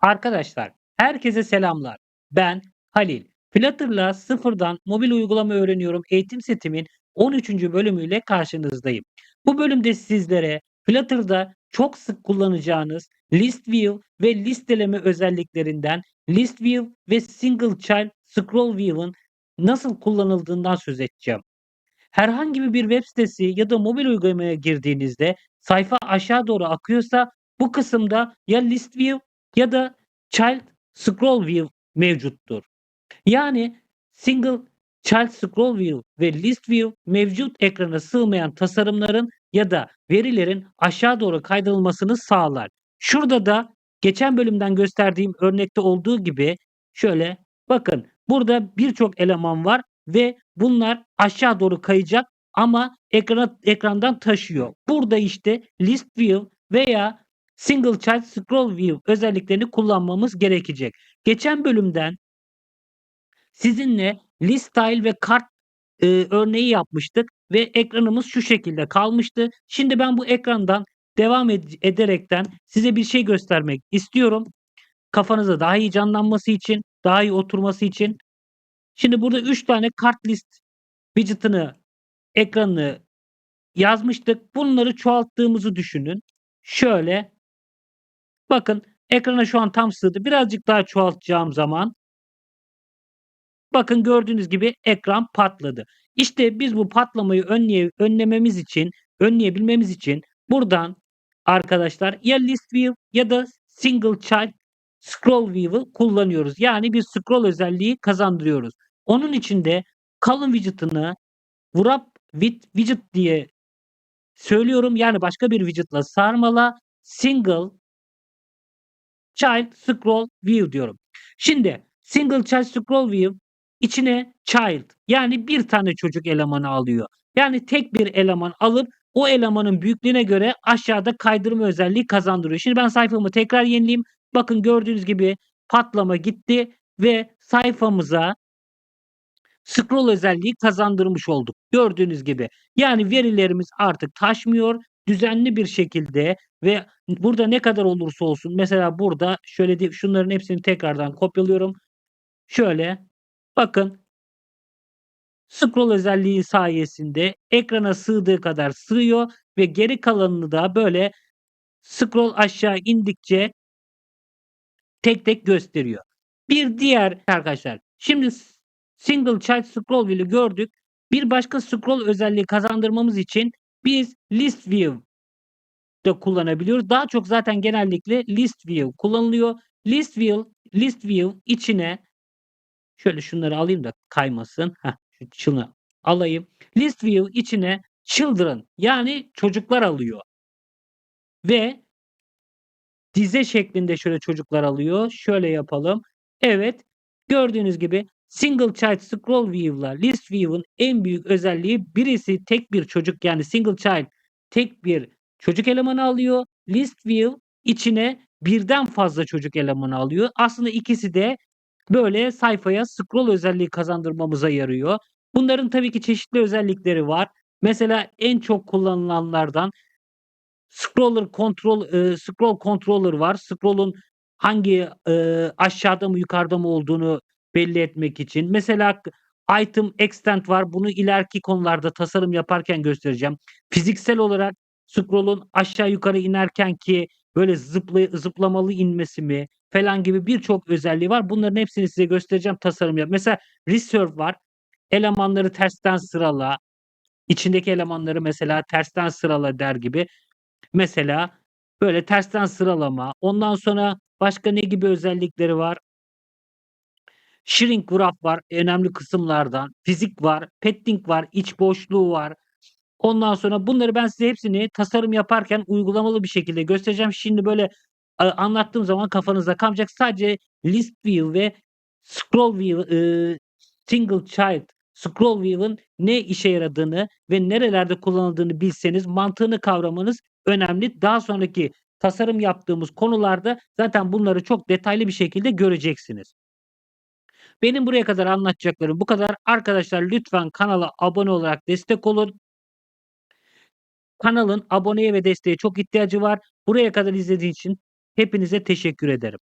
Arkadaşlar, herkese selamlar. Ben Halil. Flutter'la sıfırdan mobil uygulama öğreniyorum eğitim setimin 13. bölümüyle karşınızdayım. Bu bölümde sizlere Flutter'da çok sık kullanacağınız List View ve listeleme özelliklerinden List View ve Single Child Scroll View'ın nasıl kullanıldığından söz edeceğim. Herhangi bir web sitesi ya da mobil uygulamaya girdiğinizde sayfa aşağı doğru akıyorsa bu kısımda ya List View ya da Child Scroll View mevcuttur. Yani Single Child Scroll View ve List View mevcut ekrana sığmayan tasarımların ya da verilerin aşağı doğru kaydırılmasını sağlar. Şurada da geçen bölümden gösterdiğim örnekte olduğu gibi şöyle bakın burada birçok eleman var ve bunlar aşağı doğru kayacak ama ekrana, ekrandan taşıyor. Burada işte List View veya Single Child Scroll View özelliklerini kullanmamız gerekecek. Geçen bölümden sizinle list style ve kart e, örneği yapmıştık ve ekranımız şu şekilde kalmıştı. Şimdi ben bu ekrandan devam ed- ederekten size bir şey göstermek istiyorum. Kafanıza daha iyi canlanması için, daha iyi oturması için. Şimdi burada 3 tane kart list widget'ını ekranını yazmıştık. Bunları çoğalttığımızı düşünün. Şöyle bakın ekrana şu an tam sığdı. Birazcık daha çoğaltacağım zaman bakın gördüğünüz gibi ekran patladı. İşte biz bu patlamayı önleye, önlememiz için, önleyebilmemiz için buradan arkadaşlar ya list view ya da single child scroll view'ı kullanıyoruz. Yani bir scroll özelliği kazandırıyoruz. Onun için de column widget'ını wrap with widget diye söylüyorum. Yani başka bir widget'la sarmala single child scroll view diyorum. Şimdi single child scroll view içine child yani bir tane çocuk elemanı alıyor. Yani tek bir eleman alıp o elemanın büyüklüğüne göre aşağıda kaydırma özelliği kazandırıyor. Şimdi ben sayfamı tekrar yenileyim. Bakın gördüğünüz gibi patlama gitti ve sayfamıza scroll özelliği kazandırmış olduk. Gördüğünüz gibi. Yani verilerimiz artık taşmıyor. Düzenli bir şekilde ve burada ne kadar olursa olsun mesela burada şöyle de şunların hepsini tekrardan kopyalıyorum. Şöyle bakın scroll özelliği sayesinde ekrana sığdığı kadar sığıyor ve geri kalanını da böyle scroll aşağı indikçe tek tek gösteriyor. Bir diğer arkadaşlar şimdi single child scroll view'ü gördük. Bir başka scroll özelliği kazandırmamız için biz list view de kullanabiliyoruz. Daha çok zaten genellikle list view kullanılıyor. List view list view içine şöyle şunları alayım da kaymasın. Heh, şu şunu alayım. List view içine children yani çocuklar alıyor. Ve dize şeklinde şöyle çocuklar alıyor. Şöyle yapalım. Evet. Gördüğünüz gibi single child scroll view'la list view'un en büyük özelliği birisi tek bir çocuk yani single child tek bir çocuk elemanı alıyor. List view içine birden fazla çocuk elemanı alıyor. Aslında ikisi de böyle sayfaya scroll özelliği kazandırmamıza yarıyor. Bunların tabii ki çeşitli özellikleri var. Mesela en çok kullanılanlardan scroller control e, scroll controller var. Scroll'un hangi e, aşağıda mı yukarıda mı olduğunu belli etmek için. Mesela item extent var. Bunu ileriki konularda tasarım yaparken göstereceğim. Fiziksel olarak scroll'un aşağı yukarı inerken ki böyle zıpla, zıplamalı inmesi mi falan gibi birçok özelliği var. Bunların hepsini size göstereceğim tasarım yap. Mesela reserve var. Elemanları tersten sırala. İçindeki elemanları mesela tersten sırala der gibi. Mesela böyle tersten sıralama. Ondan sonra başka ne gibi özellikleri var? Shrink graph var önemli kısımlardan. Fizik var, padding var, iç boşluğu var. Ondan sonra bunları ben size hepsini tasarım yaparken uygulamalı bir şekilde göstereceğim. Şimdi böyle anlattığım zaman kafanızda kalmayacak. Sadece list view ve scroll view, e, single child scroll view'ın ne işe yaradığını ve nerelerde kullanıldığını bilseniz mantığını kavramanız önemli. Daha sonraki tasarım yaptığımız konularda zaten bunları çok detaylı bir şekilde göreceksiniz. Benim buraya kadar anlatacaklarım bu kadar. Arkadaşlar lütfen kanala abone olarak destek olun. Kanalın aboneye ve desteğe çok ihtiyacı var. Buraya kadar izlediğiniz için hepinize teşekkür ederim.